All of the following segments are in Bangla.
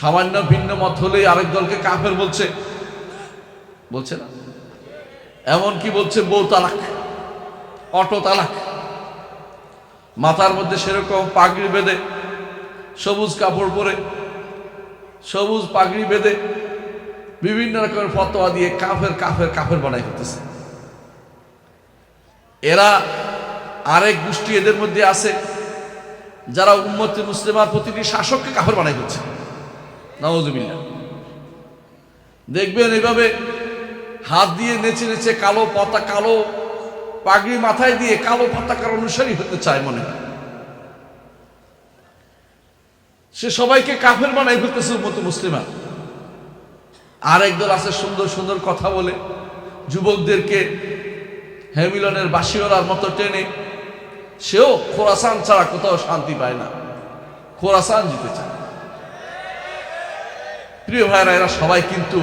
সামান্য ভিন্ন মত হলেই আরেক দলকে কাফের বলছে। বলছে না? এমন কি বলছে? বউ তালাক, অটো তালাক। মাথার মধ্যে সেরকম পাগড়ি বেঁধে, সবুজ কাপড় পরে, সবুজ পাগড়ি বেঁধে বিভিন্ন রকমের ফতোয়া দিয়ে কাফের কাফের কাফের বানাই হতেছে এরা আরেক গোষ্ঠী এদের মধ্যে আছে, যারা উম্মতি মুসলিমার প্রতিটি শাসককে কাফের বানাই হচ্ছে নওয়াজুবিল্লাহ দেখবেন এইভাবে হাত দিয়ে নেচে নেচে কালো পাতা কালো পাগড়ি মাথায় দিয়ে কালো পতাকার অনুসারী হতে চায় মনে সে সবাইকে কাফের বানাই ফেলতেছে মতো মুসলিমা। আর একদল আছে সুন্দর সুন্দর কথা বলে, যুবকদেরকে হ্যামিলনের বাসিওয়ালার মতো টেনে, সেও খোরাসান ছাড়া কোথাও শান্তি পায় না। খোরাসান জিতে চায়। প্রিয় ভাইরা এরা সবাই কিন্তু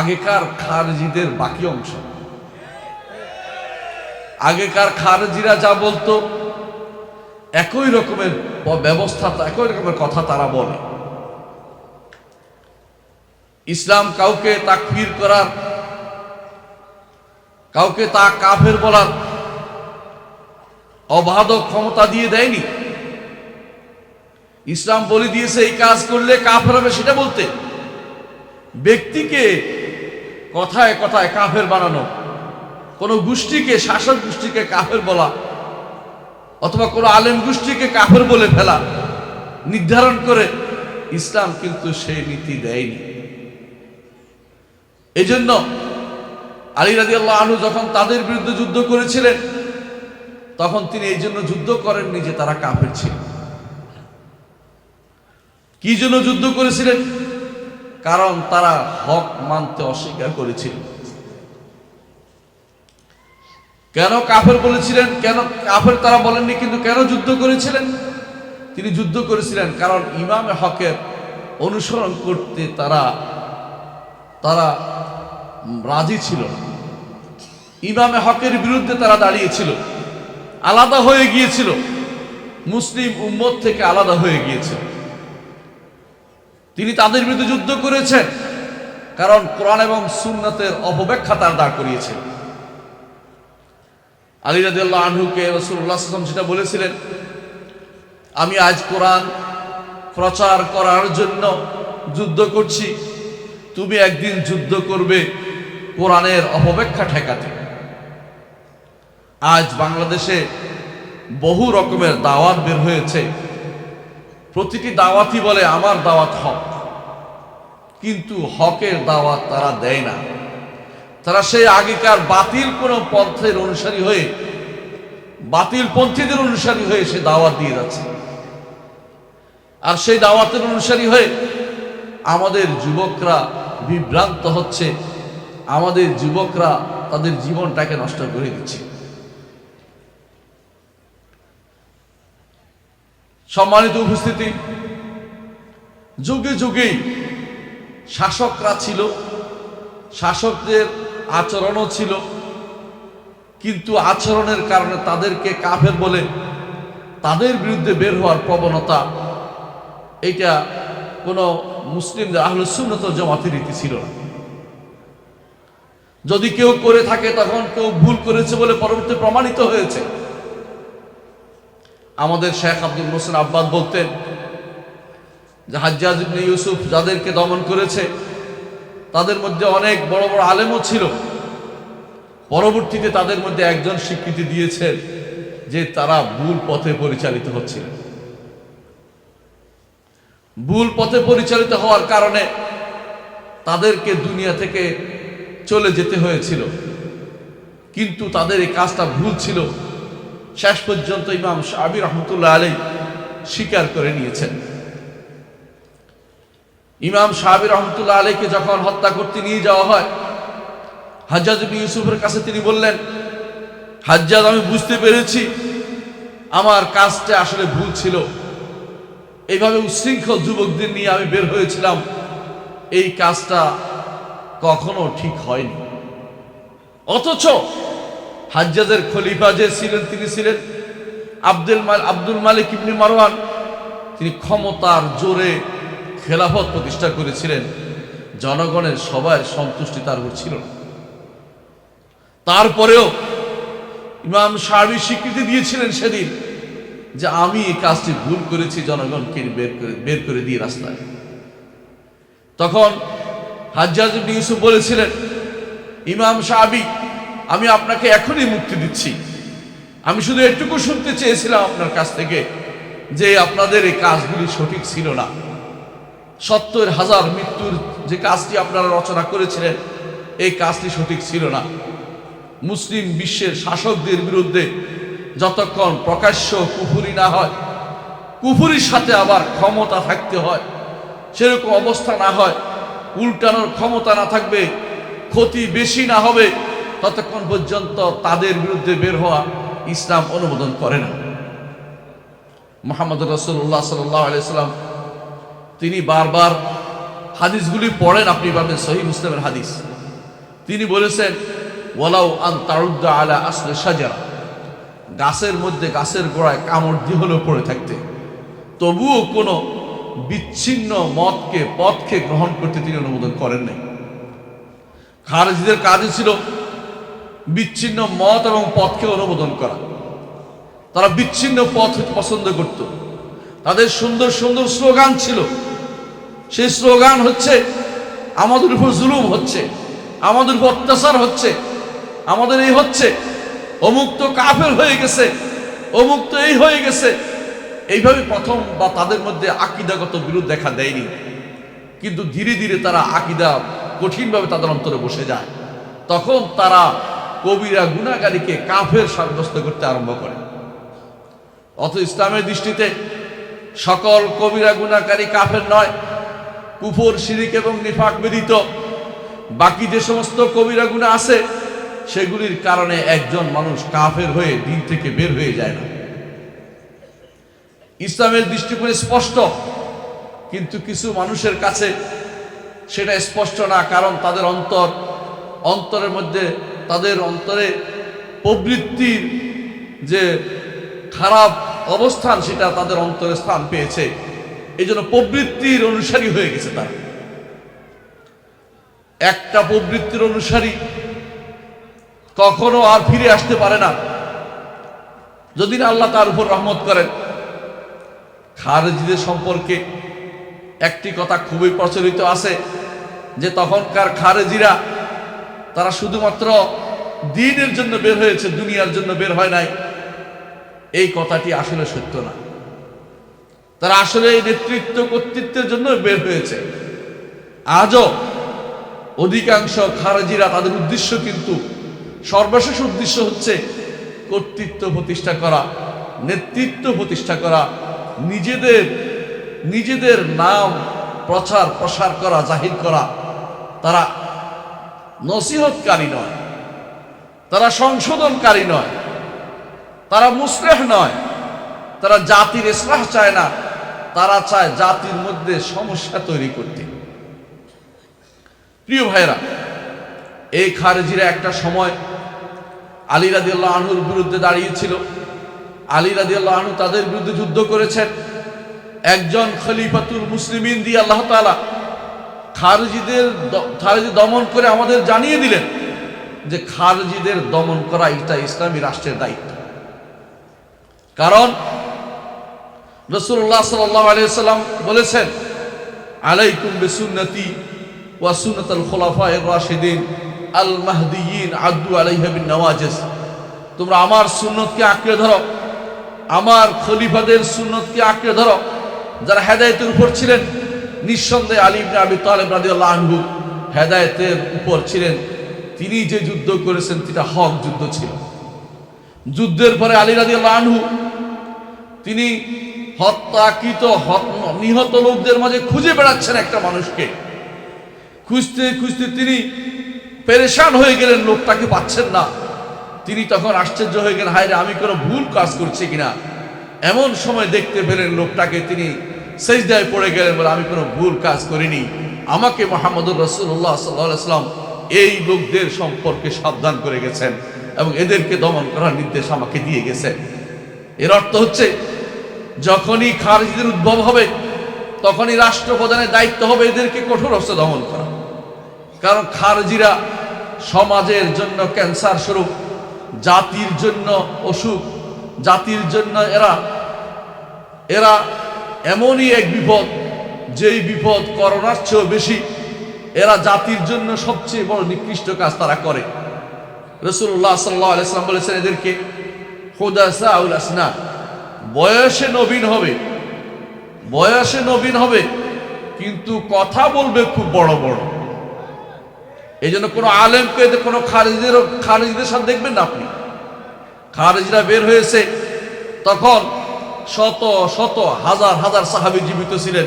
আগেকার খারজিদের বাকি অংশ। আগেকার খারজিরা যা বলতো, একই রকমের ব্যবস্থা, একই রকমের কথা তারা বলে। ইসলাম কাউকে তা তাকফির করার, কাউকে তা কাফের বলার অবাধ ক্ষমতা দিয়ে দেয়নি। ইসলাম বলে দিয়েছে, এই কাজ করলে কাফের হবে সেটা বলতে। ব্যক্তিকে কথায় কথায় কাফের বানানো, কোনো গোষ্ঠীকে, শাসক গোষ্ঠীকে কাফের বলা, অথবা কোনো আলেম গোষ্ঠীকে কাফের বলে ফেলা, নির্ধারণ করে, ইসলাম কিন্তু সেই নীতি দেয়নি। এই জন্য আলী রাজি আল্লাহ আনু যখন তাদের বিরুদ্ধে যুদ্ধ করেছিলেন, তখন তিনি এই জন্য যুদ্ধ করেননি যে তারা কাফের ছিল কি জন্য যুদ্ধ করেছিলেন? কারণ তারা হক মানতে অস্বীকার করেছিল। কেন কাফের বলেছিলেন? কেন কাফের তারা বলেননি, কিন্তু কেন যুদ্ধ করেছিলেন? তিনি যুদ্ধ করেছিলেন কারণ ইমামে হকের অনুসরণ করতে তারা তারা রাজি ছিল ইমামে হকের বিরুদ্ধে তারা দাঁড়িয়েছিল। আলাদা হয়ে গিয়েছিল। মুসলিম উম্মত থেকে আলাদা হয়ে গিয়েছিল। তিনি তাদের বিরুদ্ধে যুদ্ধ করেছেন। কারণ কোরআন এবং সুন্নতের অপব্যাখ্যা তার দাঁড় করিয়েছেন। আলী রাদিয়াল্লাহু আনহুকে রসুল্লাহ আসলাম যেটা বলেছিলেন, আমি আজ কোরআন প্রচার করার জন্য যুদ্ধ করছি। তুমি একদিন যুদ্ধ করবে কোরআনের অপব্যাখ্যা ঠেকাতে। আজ বাংলাদেশে বহু রকমের দাওয়াত বের হয়েছে। প্রতিটি দাওয়াতই বলে, আমার দাওয়াত হক। কিন্তু হকের দাওয়াত তারা দেয় না। তারা সেই আগেকার বাতিল কোনো পন্থের অনুসারী হয়ে, বাতিল পন্থীদের অনুসারী হয়ে সে দাওয়াত দিয়ে যাচ্ছে। আর সেই দাওয়াতের অনুসারী হয়ে আমাদের যুবকরা বিভ্রান্ত হচ্ছে, আমাদের যুবকরা তাদের জীবনটাকে নষ্ট করে দিচ্ছে। সম্মানিত উপস্থিতি, যুগে যুগেই শাসকরা ছিল, শাসকদের আচরণও ছিল, কিন্তু আচরণের কারণে তাদেরকে কাফের বলে তাদের বিরুদ্ধে বের হওয়ার প্রবণতা, এটা কোনো মুসলিমদের আহলুসুন্নত জমাতের রীতি ছিল না। যদি কেউ করে থাকে, তখন কেউ ভুল করেছে বলে পরবর্তী প্রমাণিত হয়েছে। আমাদের শেখ আব্দুল মোসেন আব্বাদ বলতেন যে হাজ্জাজ ইউসুফ যাদেরকে দমন করেছে, তাদের মধ্যে অনেক বড় বড় আলেমও ছিল। পরবর্তীতে তাদের মধ্যে একজন স্বীকৃতি দিয়েছেন যে তারা ভুল পথে পরিচালিত হচ্ছিল। ভুল পথে পরিচালিত হওয়ার কারণে তাদেরকে দুনিয়া থেকে চলে যেতে হয়েছিল। কিন্তু তাদের এই কাজটা ভুল ছিল। শেষ পর্যন্ত ইমাম শাহাবি রহমতুল্লাহ আলী স্বীকার করে নিয়েছেন। ইমাম শাহাবি রহমতুল্লাহ আলীকে যখন হত্যা করতে নিয়ে যাওয়া হয়, হাজ্জাজ ইউসুফের কাছে তিনি বললেন, হাজ্জাজ, আমি বুঝতে পেরেছি আমার কাজটা আসলে ভুল ছিল। এইভাবে উশৃঙ্খল যুবকদের নিয়ে আমি বের হয়েছিলাম। এই কাজটা কখনো ঠিক হয়নি। অথচ হাজ্জাজের খলিফা যে ছিলেন, তিনি ছিলেন আব্দুল আব্দুল মালিক ইবনি মারওয়ান। তিনি ক্ষমতার জোরে খেলাফত প্রতিষ্ঠা করেছিলেন। জনগণের সবাই সন্তুষ্টি তার উপর ছিল তারপরেও ইমাম সাহাবি স্বীকৃতি দিয়েছিলেন সেদিন যে আমি এই কাজটি ভুল করেছি, জনগণকে বের করে বের করে দিয়ে রাস্তায়। তখন হাজ্জাজ ইউসুফ বলেছিলেন, ইমাম সাহাবি আমি আপনাকে এখনই মুক্তি দিচ্ছি। আমি শুধু এটুকু শুনতে চেয়েছিলাম আপনার কাছ থেকে যে আপনাদের এই কাজগুলি সঠিক ছিল না। সত্তর হাজার মৃত্যুর যে কাজটি আপনারা রচনা করেছিলেন, এই কাজটি সঠিক ছিল না। মুসলিম বিশ্বের শাসকদের বিরুদ্ধে যতক্ষণ প্রকাশ্য কুফুরি না হয়, কুফুরির সাথে আবার ক্ষমতা থাকতে হয়, সেরকম অবস্থা না হয়, উল্টানোর ক্ষমতা না থাকবে, ক্ষতি বেশি না হবে ততক্ষণ পর্যন্ত তাদের বিরুদ্ধে বের হওয়া ইসলাম অনুমোদন করে না। মোহাম্মদ রসুল্লাহ সাল্লাহ আলাইসাল্লাম তিনি বারবার হাদিসগুলি পড়েন, আপনি পাবেন সহি মুসলিমের হাদিস। তিনি বলেছেন, ওয়ালাউ আন তারুদ্দা আলা আসলে সাজারা গাছের মধ্যে গাছের গোড়ায় কামড় দিয়ে হলেও পড়ে থাকতে। তবুও কোনো বিচ্ছিন্ন মতকে, পথকে গ্রহণ করতে তিনি অনুমোদন করেন নাই। খারেজিদের কাজই ছিল বিচ্ছিন্ন মত এবং পথকে অনুমোদন করা। তারা বিচ্ছিন্ন পথ পছন্দ করত। তাদের সুন্দর সুন্দর স্লোগান ছিল। সেই স্লোগান হচ্ছে, আমাদের উপর জুলুম হচ্ছে, আমাদের উপর অত্যাচার হচ্ছে, আমাদের এই হচ্ছে, অমুক তো কাফের হয়ে গেছে, অমুক তো এই হয়ে গেছে। এইভাবে প্রথম বা তাদের মধ্যে আকিদাগত বিরোধ দেখা দেয়নি। কিন্তু ধীরে ধীরে তারা আকিদা কঠিনভাবে তাদের অন্তরে বসে যায়। তখন তারা কবিরা গুণাগারীকে কাফের সাব্যস্ত করতে আরম্ভ করে। অথ ইসলামের দৃষ্টিতে সকল কবিরা গুণাকারী কাফের নয়, কুফর, শিরিক এবং নিফাক ব্যতীত বাকি যে সমস্ত কবিরা গুণা আছে, সেগুলির কারণে একজন মানুষ কাফের হয়ে দিন থেকে বের হয়ে যায় না। ইসলামের দৃষ্টিকোণে স্পষ্ট, কিন্তু কিছু মানুষের কাছে সেটা স্পষ্ট না, কারণ তাদের অন্তর, অন্তরের মধ্যে তাদের অন্তরে প্রবৃত্তির যে খারাপ অবস্থান, সেটা তাদের অন্তরে স্থান পেয়েছে। এই জন্য প্রবৃত্তির অনুসারী হয়ে গেছে তারা। একটা প্রবৃত্তির অনুসারী কখনো আর ফিরে আসতে পারে না। যদি না আল্লাহ তার উপর রহমত করেন। খারেজিদের সম্পর্কে একটি কথা খুবই প্রচলিত আছে যে তখনকার খারেজিরা তারা শুধুমাত্র দিনের জন্য বের হয়েছে, দুনিয়ার জন্য বের হয় নাই। এই কথাটি আসলে সত্য না। তারা আসলে এই নেতৃত্ব কর্তৃত্বের জন্য বের হয়েছে। আজও অধিকাংশ খারেজিরা তাদের উদ্দেশ্য কিন্তু, সর্বশেষ উদ্দেশ্য হচ্ছে কর্তৃত্ব প্রতিষ্ঠা করা, নেতৃত্ব প্রতিষ্ঠা করা, নিজেদের নিজেদের নাম প্রচার প্রসার করা, জাহির করা। তারা নসিহতকারী নয়। তারা সংশোধনকারী নয়, তারা মুসলেহ নয়, তারা জাতির ইসলাহ চায় না, তারা চায় জাতির মধ্যে সমস্যা তৈরি করতে। প্রিয় ভাইরা এই খারেজিরা একটা সময় আলী রাদিয়াল্লাহ আনহুর বিরুদ্ধে দাঁড়িয়েছিল। আলী রাদিয়াল্লাহ আনহু তাদের বিরুদ্ধে যুদ্ধ করেছেন। একজন খলিফাতুল মুসলিমিন দিয়ে আল্লাহ তাআলা খারজিদের খারজি দমন করে আমাদের জানিয়ে দিলেন। যে খারজিদের দমন করা এটা ইসলামী রাষ্ট্রের দায়িত্ব। কারণ রসুল্লাহ সাল্লাম বলেছেন, আলাইকুম বিসুন্নতি আল নওয়াজিস তোমরা আমার সুন্নতকে আঁকড়ে ধরো, আমার খলিফাদের সুন্নতকে আঁকড়ে ধরো, যারা হেদায়েতের উপর ছিলেন। নিঃসন্দেহে আলী ইবনে আবি তালেব রাদিয়াল্লাহু আনহু হেদায়েতের উপর ছিলেন। তিনি যে যুদ্ধ করেছেন সেটা হক যুদ্ধ ছিল। যুদ্ধের পরে আলী রাদিয়াল্লাহু আনহু, তিনি হত্যাকৃত হত- নিহত লোকদের মাঝে খুঁজে বেড়াচ্ছেন একটা মানুষকে। খুঁজতে খুঁজতে তিনি পেরেশান হয়ে গেলেন, লোকটাকে পাচ্ছেন না। তিনি তখন আশ্চর্য হয়ে গেলেন হায় আমি কোনো ভুল কাজ করছি কিনা? এমন সময় দেখতে পেলেন লোকটাকে, তিনি সেজদায় পড়ে গেলেন বলে, আমি কোনো ভুল কাজ করিনি। আমাকে মোহাম্মদুর রসুল্লাহ সাল্লাহ সাল্লাম এই লোকদের সম্পর্কে সাবধান করে গেছেন এবং এদেরকে দমন করার নির্দেশ আমাকে দিয়ে গেছেন। এর অর্থ হচ্ছে, যখনই খারিজদের উদ্ভব হবে, তখনই রাষ্ট্রপ্রধানের দায়িত্ব হবে এদেরকে কঠোর হস্তে দমন করা। কারণ খারজিরা সমাজের জন্য ক্যান্সার স্বরূপ, জাতির জন্য অসুখ, জাতির জন্য এরা এরা এমনই এক বিপদ, যেই বিপদ করোনার চেয়েও বেশি। এরা জাতির জন্য সবচেয়ে বড় নিকৃষ্ট কাজ তারা করে। রসুল্লাহ সাল্লাহ আলাইসলাম বলেছেন এদেরকে আউল বয়সে নবীন হবে, বয়সে নবীন হবে, কিন্তু কথা বলবে খুব বড় বড়। এই জন্য কোনো আলেমকে কোনো খারিজদের খারিজদের সাথে দেখবেন না আপনি। খারিজরা বের হয়েছে, তখন শত শত, হাজার হাজার সাহাবি জীবিত ছিলেন।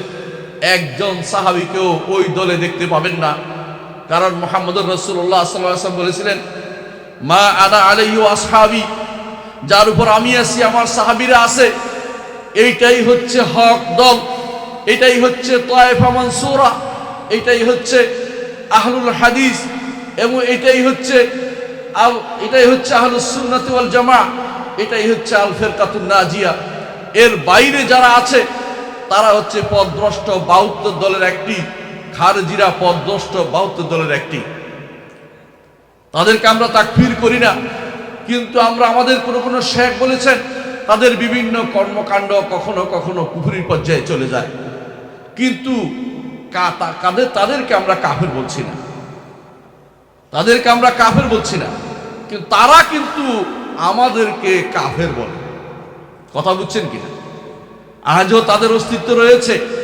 একজন সাহাবিকেও ওই দলে দেখতে পাবেন না। কারণ মোহাম্মদ রসুল্লাহ সাল্লাম বলেছিলেন, মা আনা আলাইহি আসহাবি যার উপর আমি আছি, আমার সাহাবিরা আছে। এইটাই হচ্ছে হক দল, এটাই হচ্ছে তয়েফা মানসুরা, এটাই হচ্ছে আহলুল হাদিস, এবং এটাই হচ্ছে এটাই হচ্ছে আহলুস সুন্নাতি জামা এটাই হচ্ছে আল ফেরকাতুন নাজিয়া। এর বাইরে যারা আছে তারা হচ্ছে পদদ্রষ্ট বাউত্তর দলের একটি, খারজিরা পদদ্রষ্ট বাউত্তর দলের একটি। তাদেরকে আমরা তাকফির করি না, কিন্তু আমরা আমাদের কোনো কোনো শেখ বলেছেন, তাদের বিভিন্ন কর্মকাণ্ড কখনো কখনো কুফুরির পর্যায়ে চলে যায়। কিন্তু কাদের, তাদেরকে আমরা কাফের বলছি না। তাদেরকে আমরা কাফের বলছি না, কিন্তু তারা কিন্তু আমাদেরকে কাফের বলে। কথা বুঝছেন কিনা? আজও তাদের অস্তিত্ব রয়েছে।